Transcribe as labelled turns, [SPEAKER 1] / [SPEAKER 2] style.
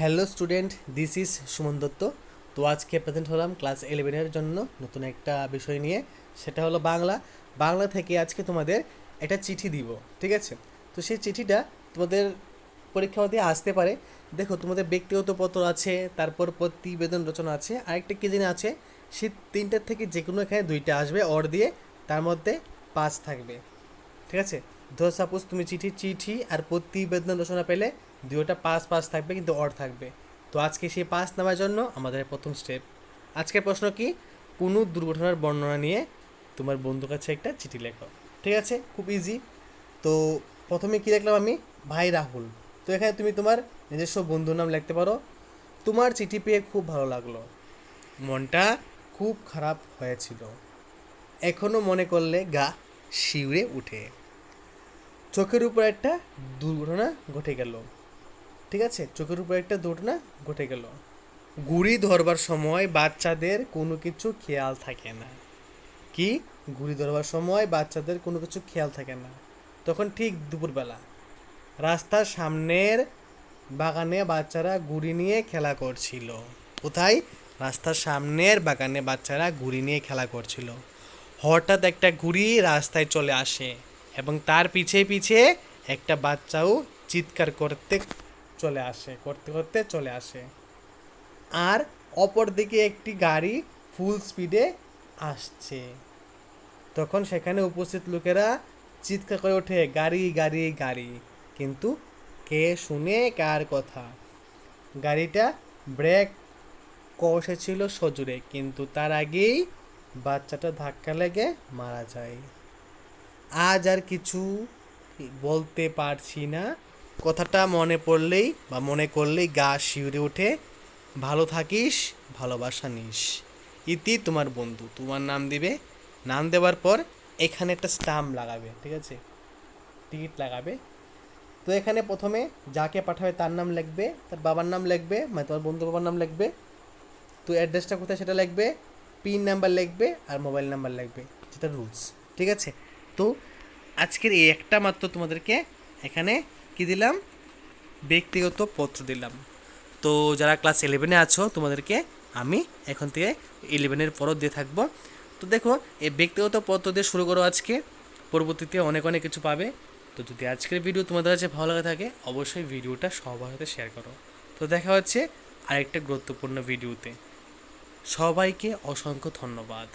[SPEAKER 1] Hello student this is Suman Dutta তো আজকে present হলাম ক্লাস ইলেভেনের জন্য নতুন একটা বিষয় নিয়ে। সেটা হলো বাংলা। বাংলা থেকে আজকে তোমাদের একটা চিঠি দিব, ঠিক আছে? তো সেই চিঠিটা তোমাদের পরীক্ষা দিয়ে আসতে পারে। দেখো, তোমাদের ব্যক্তিগত পত্র আছে, তারপর প্রতিবেদন রচনা আছে, আরেকটা কী জিনিস আছে? সেই তিনটার থেকে যে কোনো এখানে দুইটা আসবে অর দিয়ে তার মধ্যে পাঁচ থাকবে, ঠিক আছে? ধর সাপোজ তুমি চিঠি চিঠি আর প্রতিবেদন রচনা পেলে দুটোটা পাস পাস থাকবে কিন্তু অর থাকবে। তো আজকে সেই পাস নেওয়ার জন্য আমাদের প্রথম স্টেপ আজকের প্রশ্ন কি? কোনো দুর্ঘটনার বর্ণনা নিয়ে তোমার বন্ধুর কাছে একটা চিঠি লেখো। ঠিক আছে? খুব ইজি তো প্রথমে কী লিখলাম আমি? ভাই রাহুল। তো এখানে তুমি তোমার নিজস্ব বন্ধুর নাম লিখতে পারো। তোমার চিঠি পেয়ে খুব ভালো লাগল। মনটা খুব খারাপ হয়েছিল। এখনও মনে করলে গা শিউরে উঠে। চোখের উপর একটা দুর্ঘটনা ঘটে গেল। ঠিক আছে? চোখের উপর একটা দুর্ঘটনা ঘটে গেল। গুড়ি ধরবার সময় বাচ্চাদের কোনো কিছু খেয়াল থাকে না। কি? গুড়ি ধরবার সময় বাচ্চাদের কোনো কিছু খেয়াল থাকে না। তখন ঠিক দুপুরবেলা রাস্তার সামনের বাগানে বাচ্চারা গুড়ি নিয়ে খেলা করছিল। কোথায়? রাস্তার সামনের বাগানে বাচ্চারা গুড়ি নিয়ে খেলা করছিল। হঠাৎ একটা গুড়ি রাস্তায় চলে আসে। এবং তার পিছে পিছে একটা বাচ্চাও চিৎকার করতে চলে আসে, করতে করতে চলে আসে। আর অপর দিকে একটি গাড়ি ফুল স্পিডে আসছে। তখন সেখানে উপস্থিত লোকেরা চিৎকার করে ওঠে, গাড়ি গাড়ি গাড়ি। কিন্তু কে শুনে, কার কথা? গাড়িটা ব্রেক কষেছিল সজোরে, কিন্তু তার আগেই বাচ্চাটা ধাক্কা লেগে মারা যায়। আজ আর কিছু বলতে পারছি না। কথাটা মনে পড়লেই বা মনে করলেই গা শিউরে ওঠে। ভালো থাকিস, ভালোবাসা নিস। ইতি তোমার বন্ধু, তোমার নাম দিবে। নাম দেওয়ার পর এখানে একটা স্টাম্প লাগাবে, ঠিক আছে? টিকিট লাগাবে। তো এখানে প্রথমে যাকে পাঠাবে তার নাম লিখবে, তার বাবার নাম লিখবে মানে তোমার বন্ধু বাবার নাম লিখবে। তো অ্যাড্রেসটা কোথায় সেটা লিখবে পিন নাম্বার লিখবে আর মোবাইল নাম্বার লিখবে, যেটা রুলস ঠিক আছে? তো আজকের এই একটা মাত্র তোমাদেরকে এখানে কি দিলাম? ব্যক্তিগত পত্র দিলাম। তো যারা ক্লাস ইলেভেনে আছো, তোমাদেরকে আমি এখন থেকে ইলেভেনের পরও দিয়ে থাকব। তো দেখো, এই ব্যক্তিগত পত্র দিয়ে শুরু করো আজকে। পরবর্তীতে অনেক অনেক কিছু পাবে। তো যদি আজকের ভিডিও তোমাদের কাছে ভালো লাগে থাকে, অবশ্যই ভিডিওটা সবার সাথে শেয়ার করো। তো দেখা হচ্ছে আরেকটা গুরুত্বপূর্ণ ভিডিওতে সবাইকে অসংখ্য ধন্যবাদ।